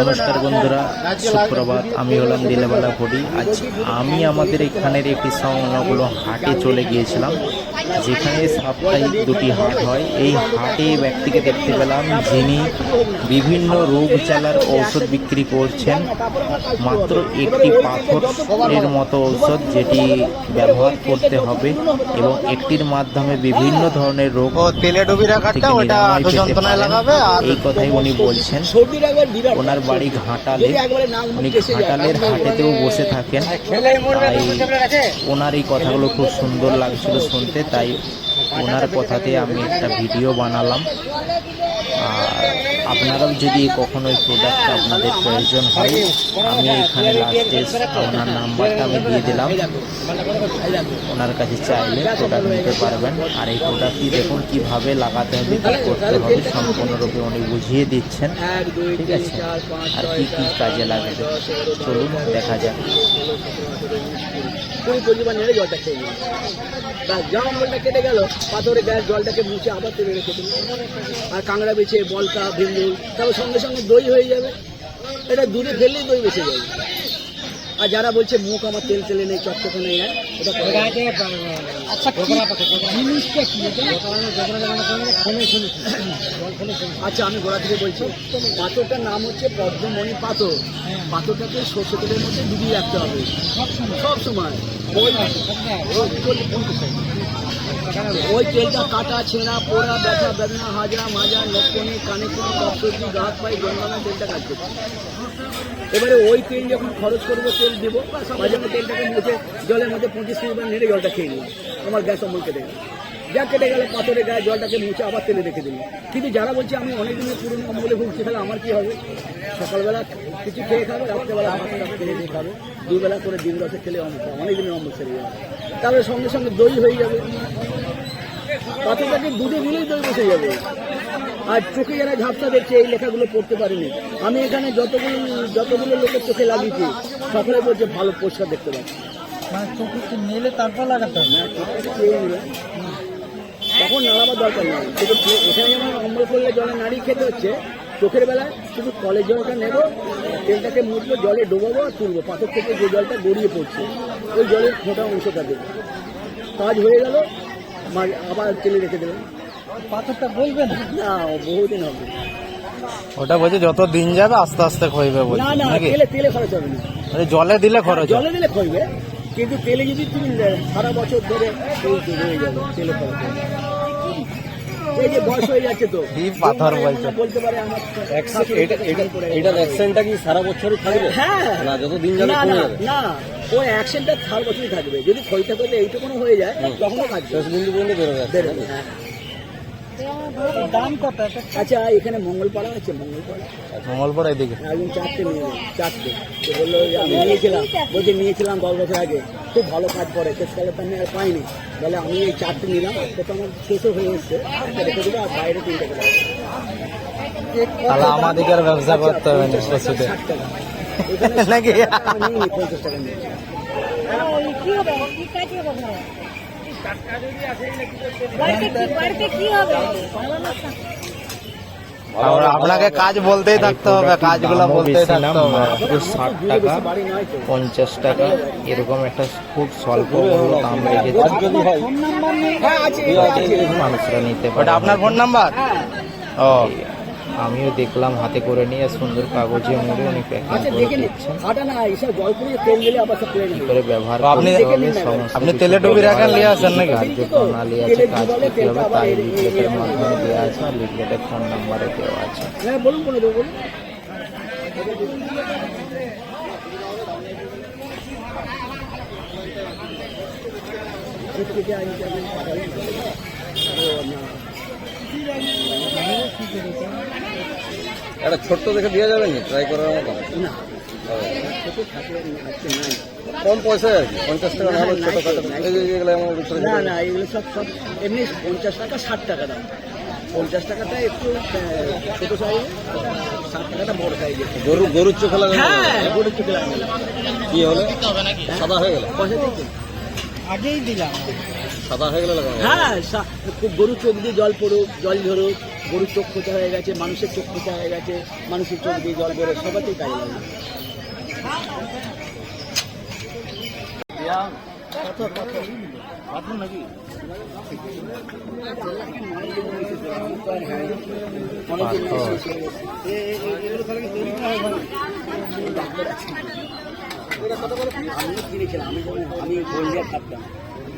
নমস্কার বন্ধুরা, সুপ্রভাত। আমি হলাম দিলেবালা ফটি আজ আমি আমাদের এখানের একটি সংলগ্ন হাটে চলে গিয়েছিলাম। যেখানে সাপ্তাহিক দুটি হাট হয় এই হাটে ব্যক্তিকে দেখতে পেলাম যিনি বিভিন্ন রোগ জ্বালার ঔষধ বিক্রি করছেন। মাত্র একটি পাথরের মতো ঔষধ যেটি ব্যবহার করতে হবে এবং একটির মাধ্যমে বিভিন্ন ধরনের রোগ তেলে ডুবি ওটা যন্ত্রণায় লাগাবে আর এই কথাই উনি বলছেন। ওনার বাড়ি ঘাটালে উনি ঘাটালের হাটেতেও বসে থাকেন। তাই ওনার এই কথাগুলো খুব সুন্দর লাগছিল শুনতে। তাই ওনার কথাতে আমি একটা ভিডিও বানালাম। আর আপনারাও যদি কখনো এই প্রোডাক্ট আপনাদের প্রয়োজন হয়, আমি এখানে লাস্টে ওনার নাম্বারটা আমি দিয়ে দিলাম। ওনার কাছে চাইলে প্রোডাক্ট নিতে পারবেন। আর এই প্রোডাক্টটি দেখুন কীভাবে লাগাতে হবে, কী করতে হবে, সম্পূর্ণরূপে উনি বুঝিয়ে দিচ্ছেন। ঠিক আছে? আর কি কি কাজে লাগবে? চলুন, দেখা যাক। কুড়ি পরিবার নেড়ে জলটা খেয়ে নিল। তার যা মলটা কেটে গেল, পাথরে গ্যাস জলটাকে মুছে আবার তুলে রেখে দিল। আর কাঁকড়া বেছে, বলকা ভিন্দুল তারপর সঙ্গে সঙ্গে দই হয়ে যাবে। এটা দূরে ফেললেই দই বেছে যাবে। আর যারা বলছে মুখ আমার তেল তেলে নেই চকচকে নেই করে আচ্ছা জিনিসটা কি? আচ্ছা আমি গোড়া থেকে বলছি পাথরটার নাম হচ্ছে পদ্মমণি পাথর। পাথরটাকে সর্ষে তেলের মধ্যে ডুবিয়ে রাখতে হবে। সবসময় ওই ওই তেলটা কাটা, ছেঁড়া, পোড়া, ব্যথা, বেদনা, হাজরা, মাজা নকনি কানে কোনো কপসবজি গাছ পাই জন্মানো তেলটা কাজ করছে এবারে ওই তেল যখন খরচ করব, তেল দেবো তেলটাকে মুছে জলের মধ্যে পঁচিশ মিনিট নেড়ে জলটা খেয়ে নিই আমার গ্যাস অম্বল কেটে যা কেটে গেলে পাথরে গায়ে জলটাকে মুছে আবার তেলে রেখে দিল। কিন্তু যারা বলছে আমি অনেক দিনের পুরনো অম্বলে ভুগছি তাহলে আমার কি হবে? সকালবেলা কিছু খেয়ে খাবে রাত্রেবেলা টাত খেয়ে দিয়ে খাবে। দুবেলা করে দিন রসে খেলে অম্বল খাবে অনেক দিনের অম্বল সেরে যাবে। তারপরে সঙ্গে সঙ্গে দই হয়ে যাবে। পাথরটাকে দুধে দিলেই দই বসে যাবে। আর চোখে যারা ঝাপসা দেখছে এই লেখাগুলো পড়তে পারেনি। আমি এখানে যতগুলো যতগুলো লোকের চোখে লাগিয়েছি সকলে বলছে ভালো পরিষ্কার দেখতে পাচ্ছি। মানে চোখে মেলে তারপর লাগাতে হবে। নিল। তখন নাড়াবার দরকার নেই। কিন্তু এখানে যেমন অম্বল করলে জলে নাড়িয়ে খেতে হচ্ছে চোখের বেলায় শুধু কলের জলটা নেব তেলটাকে মুছবো জলে ডোবাবো আর তুলবো। পাথর থেকে যে জলটা গড়িয়ে পড়ছে ওই জলের ফোঁটা অংশটা দেবো। কাজ হয়ে গেল আবার তেলে রেখে দেবেন পাথরটা বলবে না? বহুদিন হবে। ওটা বলছে যত দিন যাবে আস্তে আস্তে ক্ষইবে বলছে না না তেলে তেলে খরচ হবে না। মানে জলে দিলে খরচ জলে দিলে খইবে কিন্তু তেলে যদি তুমি সারা বছর ধরে রয়ে যাবে তেলে খরচ হবে। এই যে বয়স হয়ে যাচ্ছে তো। কি পাথর বলছে? বলতে পারে আমার এটার অ্যাকশনটা কি সারা বছরই থাকবে? হ্যাঁ। না যত দিন যাবে না না ওই অ্যাকশনটা সারা বছরই থাকবে। যদি খইটা করলে এইটুকুনো হয়ে যায় তখনও কাজ শেষ বিন্দু পর্যন্ত বেরোবে বেরোবে হ্যাঁ। দাম কত আচ্ছা এখানে মঙ্গলপাড়া আছে মঙ্গলপাড়া। মঙ্গলবার এদিকে। একজন চারটে নিয়ে চারটে। তো বলল আমি নিয়েছিলাম। বলছে নিয়েছিলাম দশ বছর আগে। খুব ভালো কাজ করে শেষকালে তো আমি আর পাইনি। বলে আমি এই চারটে নিলাম আজকে তো আমার শেষও হয়ে এসছে। রেখে দেবো আর বাইরে তিনটে করে তাহলে আমাদেরকে আর ব্যবসা করতে হবে না নাকি? পঞ্চাশ টাকা নিই আপনাকে কাজ বলতেই থাকতে হবে কাজগুলো বলতেই থাকতে হবে। ষাট টাকা পঞ্চাশ টাকা এরকম একটা খুব স্বল্প দাম রেখেছে। হয় হ্যাঁ মানুষরা নিতে পারে আপনার ফোন নাম্বার হ্যাঁ। ও। আমিও দেখলাম হাতে করে নিয়ে সুন্দর কাগজে মুড়ে উনি প্যাকিং আচ্ছা করে দিচ্ছেন। না প্লেন করে ব্যবহার আপনি- আপনি তেলে ডুবি রাখেন নিয়ে আসেন নাকি? কার্যপ্রণালী আছে কাজ করতে হবে তাই লিফলেটের মাধ্যমে দেওয়া আছে আর লিফলেটের ফোন নাম্বারে দেওয়া আছে। হ্যাঁ বলুন বলে দেবো বলুন। থেকে আনি যাবেন পাঠাবেন ও না একটা ছোট্ট দেখে দেওয়া যাবে না ট্রাই করার মতো? কম পয়সায় আর কি পঞ্চাশ টাকা না হলে ছোটো ছোটো না এগুলো। সব সব এমনি পঞ্চাশ টাকা ষাট টাকা দাম। পঞ্চাশ টাকাটা একটু ছোটো সাইজ ষাট টাকাটা বড় সাইজ গরু গরুর চোখে লাগানো হ্যাঁ গরুর চোখে লাগে কি হলে? সাদা হয়ে গেল? পয়সা আগেই দিলাম। সাদা হয়ে গেলে লাগানো হ্যাঁ গরু চোখ দিয়ে জল পড়ুক জল ঝরুক। গরুর চোখ খোঁচা হয়ে গেছে মানুষের চোখ খোঁচা হয়ে গেছে মানুষের চোখ দিয়ে জল বেরোয় সবাতেই কাজে লাগে। আমি কিনেছিলাম আমি আমি গোল্ডিয়া থাকতাম